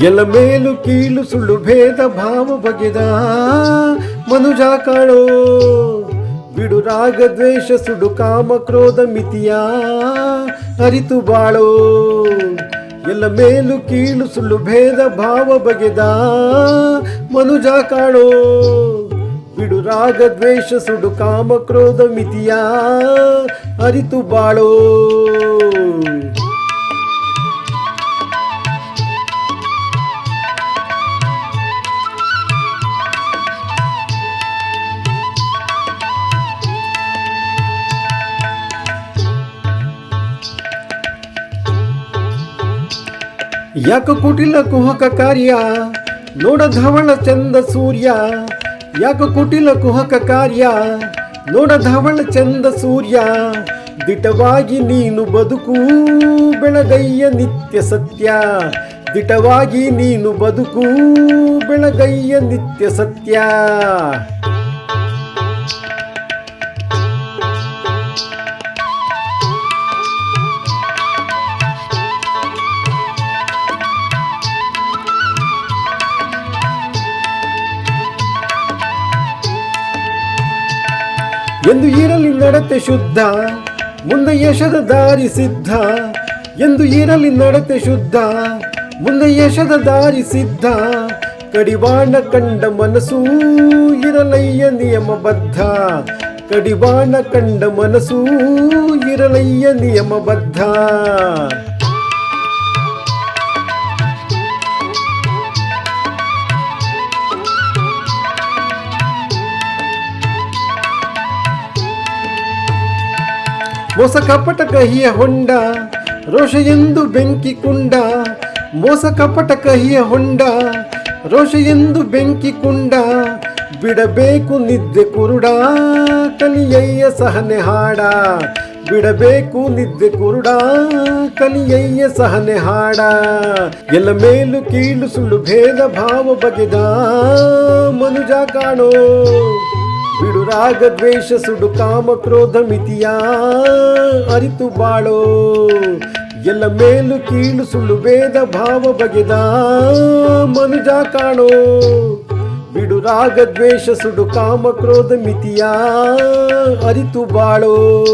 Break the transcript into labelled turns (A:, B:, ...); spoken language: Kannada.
A: ಎಲ್ಲ ಮೇಲು ಕೀಳು ಸುಳ್ಳು ಭೇದ ಭಾವ ಬಗೆದ ಮನುಜ ಕಾಳೋ. ಬಿಡು ರಾಗ ದ್ವೇಷ ಸುಡು ಕಾಮ ಕ್ರೋಧ ಮಿತಿಯ ಅರಿತು ಬಾಳೋ. ಎಲ್ಲ ಮೇಲು ಕೀಳು ಸುಳ್ಳು ಭೇದ ಭಾವ ಬಗೆದ ಮನುಜ ಕಾಳೋ. ಬಿಡು ರಾಗ ದ್ವೇಷ ಸುಡು ಕಾಮ ಕ್ರೋಧ ಮಿತಿಯ ಅರಿತು ಬಾಳೋ. ಯಾಕ ಕುಟಿಲ ಕುಹಕ ಕಾರ್ಯ? ನೋಡ ಧವಳ ಚಂದ ಸೂರ್ಯ. ಯಾಕ ಕುಟಿಲ ಕುಹಕ ಕಾರ್ಯ? ನೋಡ ಧವಳ ಚಂದ ಸೂರ್ಯ. ದಿಟವಾಗಿ ನೀನು ಬದುಕು ಬೆಳಗಯ್ಯ ನಿತ್ಯ ಸತ್ಯ. ದಿಟವಾಗಿ ನೀನು ಬದುಕು ಬೆಳಗಯ್ಯ ನಿತ್ಯ ಸತ್ಯ. ಎಂದು ಇರಲಿ ನಡತೆ ಶುದ್ಧ, ಮುಂದೆ ಯಶದ ದಾರಿ ಸಿದ್ಧ. ಎಂದು ಇರಲಿ ನಡತೆ ಶುದ್ಧ, ಮುಂದೆ ಯಶದ ದಾರಿ ಸಿದ್ಧ. ಕಡಿವಾಣ ಕಂಡ ಮನಸ್ಸು ಇರಲಯ್ಯ ನಿಯಮಬದ್ಧ. ಕಡಿವಾಣ ಕಂಡ ಮನಸ್ಸು ಇರಲಯ್ಯ ನಿಯಮಬದ್ಧ. ಮೋಸ ಕಪಟ ಕಹಿಯ ಹೊಂಡ ರೋಷ ಎಂದು ಬೆಂಕಿ ಕುಂಡ ಮೋಸ ಕಪಟ ಕಹಿಯ ಹೊಂಡ ರೋಷ ಎಂದು ಬೆಂಕಿ ಕುಂಡ ಬಿಡಬೇಕು ನಿದ್ದೆ ಕುರುಡ, ಕಲಿಯಯ್ಯ ಸಹನೆ ಹಾಡ. ಬಿಡಬೇಕು ನಿದ್ದೆ ಕುರುಡ, ಕಲಿಯಯ್ಯ ಸಹನೆ ಹಾಡ. ಎಲ್ಲ ಮೇಲು ಕೀಳು ಸುಳ್ಳು ಭೇದ ಭಾವ ಬಗೆದ ಮನುಜ ಕಾಣೋ. ಬಿಡು ರಾಗ ದ್ವೇಷ ಸುಡು ಕಾಮ ಕ್ರೋಧ ಮಿತಿಯ ಅರಿತು ಬಾಳೋ. ಎಲ್ಲ ಮೇಲು ಕೀಳು ಸುಳ್ಳು ಭೇದ ಭಾವ ಬಗೆದ ಮನುಜ ಕಾಣೋ. ಬಿಡು ರಾಗ ದ್ವೇಷ ಸುಡು ಕಾಮ ಕ್ರೋಧ ಮಿತಿಯ ಅರಿತು ಬಾಳೋ.